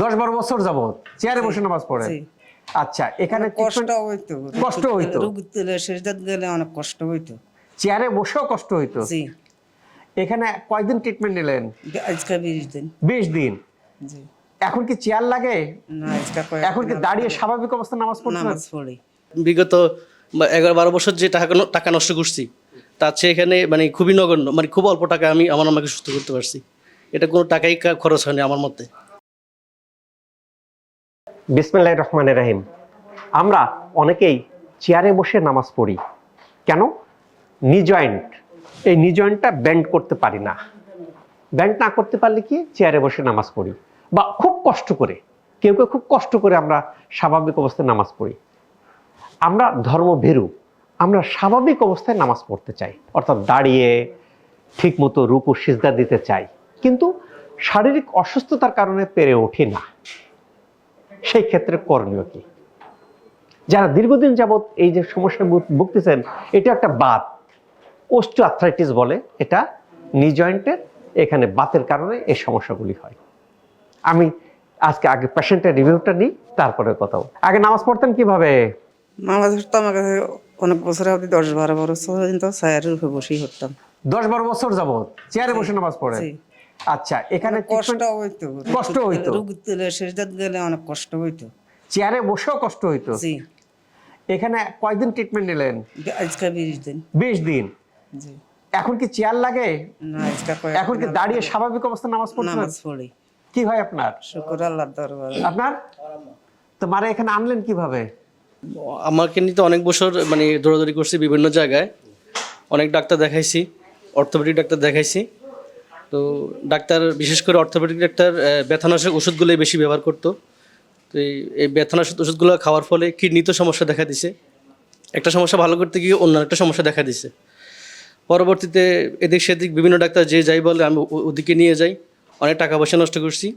দশ বারো বছর যাবত চেয়ারে বসে নামাজ পড়েন জি। আচ্ছা এখানে কষ্ট হইতো। কষ্ট হইতো? গেলে অনেক কষ্ট হইতো। চেয়ারে বসেও কষ্ট হইতো? এখানে কয়দিন ট্রিটমেন্ট নিলেন? আজকে বিশ দিন। বিশ দিন? এখন কি চেয়ার লাগে? এখন কি দাঁড়িয়ে স্বাভাবিক অবস্থা নামাজ পড়তে নামাজ পড়ি। বিগত এগারো বারো বছর যে টাকা টাকা নষ্ট করছি তার চেয়ে এখানে মানে খুবই নগণ্য মানে খুব অল্প টাকা আমি আমার আমাকে সুস্থ করতে পারছি। এটা কোনো টাকাই খরচ হয়নি আমার মতে। বিসমিল্লাহ রহমান রাহিম। আমরা অনেকেই চেয়ারে বসে নামাজ পড়ি। কেন? নি জয়েন্ট এই নি জয়েন্টটা ব্যান্ড করতে পারি না। ব্যান্ড না করতে পারলে কি? চেয়ারে বসে নামাজ পড়ি। বা খুব কষ্ট করে, কেউ কেউ খুব কষ্ট করে আমরা স্বাভাবিক অবস্থায় নামাজ পড়ি। আমরা ধর্ম ভেরু আমরা স্বাভাবিক অবস্থায় নামাজ পড়তে চাই। অর্থাৎ দাঁড়িয়ে, ঠিকমতো রূপ ও সিজদা দিতে চাই। কিন্তু শারীরিক অসুস্থতার কারণে পেরে ওঠে না। সেই ক্ষেত্রে করণীয় কি? যারা দীর্ঘদিন যাবৎ এই যে সমস্যায় ভুগতেছেন এটা একটা বাত। ওস্টো আর্থ্রাইটিস বলে এটা নি জয়েন্টের এখানে বাতের কারণে এই সমস্যাগুলি হয়। আমি আজকে আগে পেশেন্টের রিভিউটা নিই তারপরে কথা। আগে নামাজ পড়তেন কীভাবে? নামাজ পড়তাম আমার কাছে অনেক বছর অবধি দশ বারো বছর পর্যন্ত ছায়ারের উপরে বসেই হতাম দশ বারো বছর যাবৎ? চেয়ারে বসে নামাজ পড়েন? জি। আচ্ছা এখানে কষ্ট হইতো। কষ্ট হইতো? রোগ তুলে শেষদাত গেলে অনেক কষ্ট হইতো। চেয়ারে বসেও কষ্ট হইতো? জি। এখানে কয়দিন ট্রিটমেন্ট নিলেন? আজকে বিশ দিন। বিশ দিন? জি। এখন কি চেয়ার লাগে? না আজকে এখন কি দাঁড়িয়ে স্বাভাবিক অবস্থা নামাজ পড়তে নামাজ পড়ি। কি হয় আপনার? শুক্র আল্লাহ দরবার। আপনার? তো মারে এখানে আনলেন কীভাবে? আমাকে নিতে অনেক বছর মানে দৌড়াদৌড়ি করছি বিভিন্ন জায়গায়। অনেক ডাক্তার দেখাইছি অর্থোপেডিক ডাক্তার দেখাইছি। তো ডাক্তার, বিশেষ করে অর্থোপেডিক ডাক্তার ব্যথানাশক ওষুধগুলোই বেশি ব্যবহার করতো। তো এই- ব্যথানাশক ওষুধগুলো খাওয়ার ফলে কিডনিতে সমস্যা দেখা দিছে। একটা সমস্যা ভালো করতে গিয়ে অন্য একটা সমস্যা দেখা দিছে। পরবর্তীতে এদিক সেদিক বিভিন্ন ডাক্তার যে যাই বলে, আমি ওদিকে নিয়ে যাই। অনেক টাকা পয়সা নষ্ট করছি,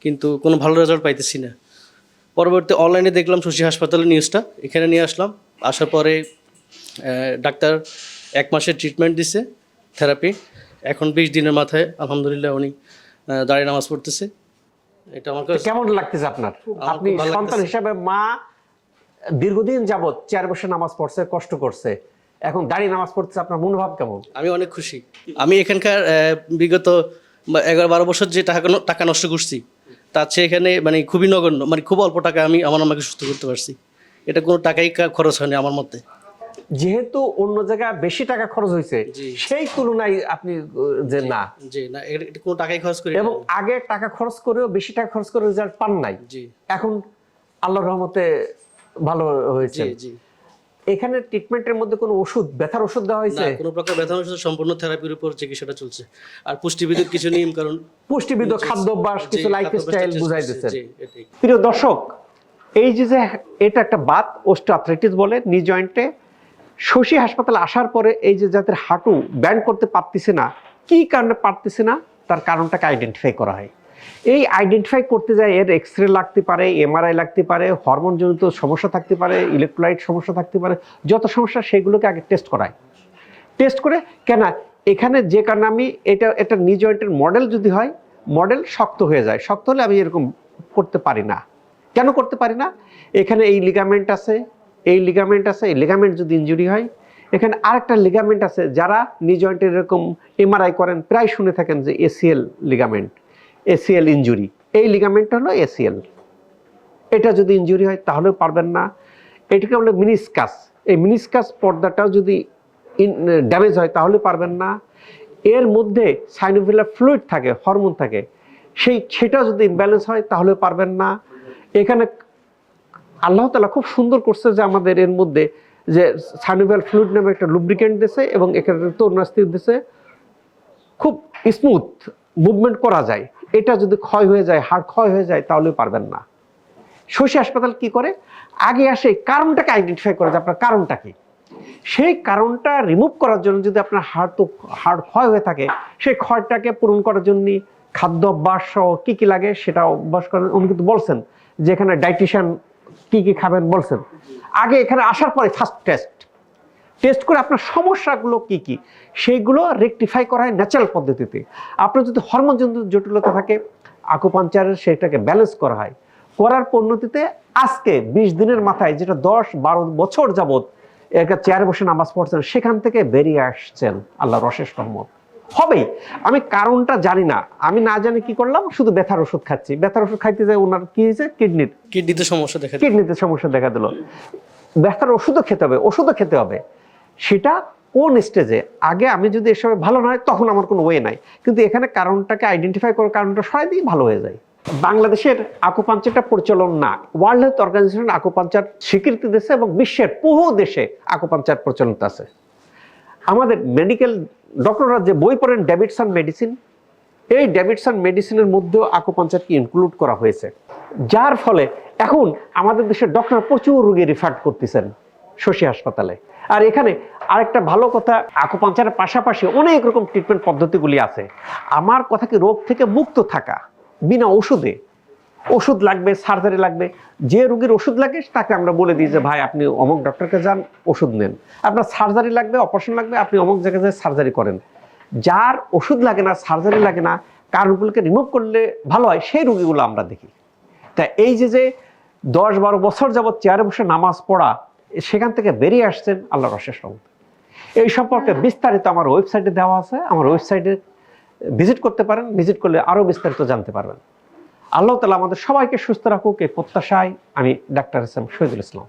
কিন্তু কোনো ভালো রেজাল্ট পাইতেছি না। পরবর্তী অনলাইনে দেখলাম শশী হাসপাতালের নিউজটা এখানে নিয়ে আসলাম। আসার পরে ডাক্তার এক মাসের ট্রিটমেন্ট দিছে থেরাপি এখন বিশ দিনের মাথায় আলহামদুলিল্লাহ উনি দাঁড়িয়ে নামাজ পড়তেছে। এটা আমার কাছে কেমন লাগতেছে আপনার? আপনি সন্তান হিসাবে মা দীর্ঘদিন যাবত চেয়ার বসে নামাজ পড়ছে কষ্ট করছে। এখন দাঁড়িয়ে নামাজ পড়তেছে আপনার মনোভাব কেমন? আমি অনেক খুশি। আমি এখানকার বিগত এগারো বারো বছর যে টাকা টাকা নষ্ট করছি তার চেয়ে এখানে মানে খুবই নগণ্য মানে খুব অল্প টাকা আমি আমার আমাকে সুস্থ করতে পারছি। এটা কোনো টাকাই খরচ হয়নি আমার মতে। যেহেতু অন্য জায়গায় বেশি টাকা খরচ হয়েছে সেই তুলনায় আপনি যে না। জি কোনো টাকাই খরচ করি এবং আগে টাকা খরচ করেও বেশি টাকা খরচ করে রেজাল্ট পান নাই। এখন আল্লাহর রহমতে ভালো হয়েছে। জি এখানে ট্রিটমেন্টের মধ্যে কোনো ওষুধ ব্যথার ওষুধ দেওয়া হয়েছে? কোনো প্রকার ব্যথা ওষুধ সম্পূর্ণ থেরাপির উপর চিকিৎসাটা চলছে। আর পুষ্টিবিদের কিছু নিয়ম কারণ পুষ্টিবিদ খাদ্যাভ্যাস কিছু লাইফ স্টাইল বুঝাই দিচ্ছেন প্রিয় দর্শক এই যে যে এটা একটা বাত ওস্টো আর্থ্রাইটিস বলে নি জয়েন্টে শশী হাসপাতালে আসার পরে এই যে যাদের হাঁটু ব্যান্ড করতে পারতেছে না, কি কারণে পারতেছে না? তার কারণটাকে আইডেন্টিফাই করা হয়। এই আইডেন্টিফাই করতে যায় এর এক্স রে লাগতে পারে এমআরআই লাগতে পারে, হরমোনজনিত সমস্যা থাকতে পারে ইলেকট্রোলাইট সমস্যা থাকতে পারে, যত সমস্যা সেগুলোকে আগে টেস্ট করায়। টেস্ট করে, কেন? এখানে যে কারণে আমি এটা এটা নি জয়েন্টের মডেল যদি হয় মডেল শক্ত হয়ে যায়। শক্ত হলে আমি এরকম করতে পারি না। কেন করতে পারি না? এখানে এই লিগামেন্ট আছে এই লিগামেন্ট আছে, এই লিগামেন্ট যদি ইনজুরি হয়, এখানে আরেকটা লিগামেন্ট আছে যারা নি জয়েন্টের এরকম এমআরআই করেন, প্রায় শুনে থাকেন যে এসিএল লিগামেন্ট এসিএল ইনজুরি এই লিগামেন্টটা হলো এসিএল এটা যদি ইনজুরি হয়, তাহলেও পারবেন না। এটাকে বলে মিনিসকাস এই মিনিসকাস পর্দাটাও যদি ড্যামেজ হয়, তাহলে পারবেন না। এর মধ্যে সাইনোভিলার ফ্লুইড থাকে হরমোন থাকে। সেই সেটা যদি ইমব্যালেন্স হয় তাহলে পারবেন না। এখানে আল্লাহ তালা খুব সুন্দর করছে যে আমাদের এর মধ্যে যে সাইনোভিয়াল ফ্লুইড নামে একটা লুব্রিকেন্ট দিছে এবং এখানে তরুণাস্তিক দিছে। খুব স্মুথ মুভমেন্ট করা যায়। এটা যদি ক্ষয় হয়ে যায়, হাড় ক্ষয় হয়ে যায় তাহলে পারবেন না। শশী হাসপাতাল কি করে? আগে আসে কারণটাকে আইডেন্টিফাই করে যে আপনার কারণটা কি। সেই কারণটা রিমুভ করার জন্য যদি আপনার হাড় তো হাড় ক্ষয় হয়ে থাকে, সেই ক্ষয়টাকে পূরণ করার জন্য খাদ্য অভ্যাস কী কী লাগে সেটা অভ্যাস করেন উনি কিন্তু বলছেন। যে এখানে ডাইটিশিয়ান কী কী খাবেন বলছেন? আগে এখানে আসার পরে ফার্স্ট টেস্ট টেস্ট করে আপনার সমস্যাগুলো কি কি? সেইগুলো রেকটিফাই করা হয় ন্যাচারাল পদ্ধতিতে। আপনার যদি হরমোন জনিত জটিলতা থাকে আকুপাঞ্চারের সেটাকে ব্যালেন্স করা হয়। করার পরিণতিতে আজকে বিশ দিনের মাথায় যেটা দশ বারো বছর যাবৎ একটা চেয়ারে বসে নামাজ পড়ছেন, সেখান থেকে বেরিয়ে আসছেন আল্লাহ রশেষ রহমত। হবেই আমি কারণটা জানি না। আমি না জানি কি করলাম? শুধু ব্যথার ওষুধ খাচ্ছি। ব্যথার ওষুধ খাইতে যায় ওনার কি হয়েছে? কিডনির। কিডনিতে সমস্যা দেখা কিডনিতে সমস্যা দেখা দিল। ব্যথার ওষুধও খেতে হবে ওষুধও খেতে হবে। সেটা কোন স্টেজে আগে আমি যদি এসব ভালো নয় তখন আমার কোনো ওয়ে নাই। কিন্তু এখানে কারণটাকে আইডেন্টিফাই করার কারণটা সরাই দিয়ে ভালো হয়ে যায়। বাংলাদেশের আকুপাঞ্চারটা পরিচালন না। ওয়ার্ল্ড হেলথ অর্গানাইজেশন আকুপাঞ্চার স্বীকৃতি দিয়েছে এবং বিশ্বের বহু দেশে আকুপাঞ্চার প্রচলিত আছে। আমাদের মেডিকেল ডক্টররা যে বই পড়েন ডেভিডসন মেডিসিন এই ডেভিডসন মেডিসিনের মধ্যেও আকুপাঞ্চারকে ইনক্লুড করা হয়েছে। যার ফলে এখন আমাদের দেশের ডক্টর প্রচুর রোগী রিফার করতেছেন শশী হাসপাতালে। আর এখানে আরেকটা ভালো কথা আকুপাঞ্চারের পাশাপাশি অনেক রকম ট্রিটমেন্ট পদ্ধতিগুলি আছে। আমার কথা কি রোগ থেকে মুক্ত থাকা, বিনা ওষুধে? ওষুধ লাগবে সার্জারি লাগবে, যে রোগীর ওষুধ লাগে তাকে আমরা বলে দিই যে, ভাই, আপনি অমুক ডক্টরকে যান, ওষুধ নেন। আপনার সার্জারি লাগবে অপারেশন লাগবে, আপনি অমুক জায়গায় যেয়ে সার্জারি করেন। যার ওষুধ লাগে না সার্জারি লাগে না কারণগুলোকে রিমুভ করলে ভালো হয়, সেই রোগীগুলো আমরা দেখি। তা এই যে যে দশ বারো বছর যাবৎ চেয়ারে বসে নামাজ পড়া, সেখান থেকে বেরিয়ে আসছেন আল্লাহ রশেষ রহমত। এই সম্পর্কে বিস্তারিত আমার ওয়েবসাইটে দেওয়া আছে, আমার ওয়েবসাইটে ভিজিট করতে পারেন ভিজিট করলে আরও বিস্তারিত জানতে পারবেন। আল্লাহ তালা আমাদের সবাইকে সুস্থ রাখুক এই প্রত্যাশায় আমি ডাক্তার এম শহীদুল ইসলাম।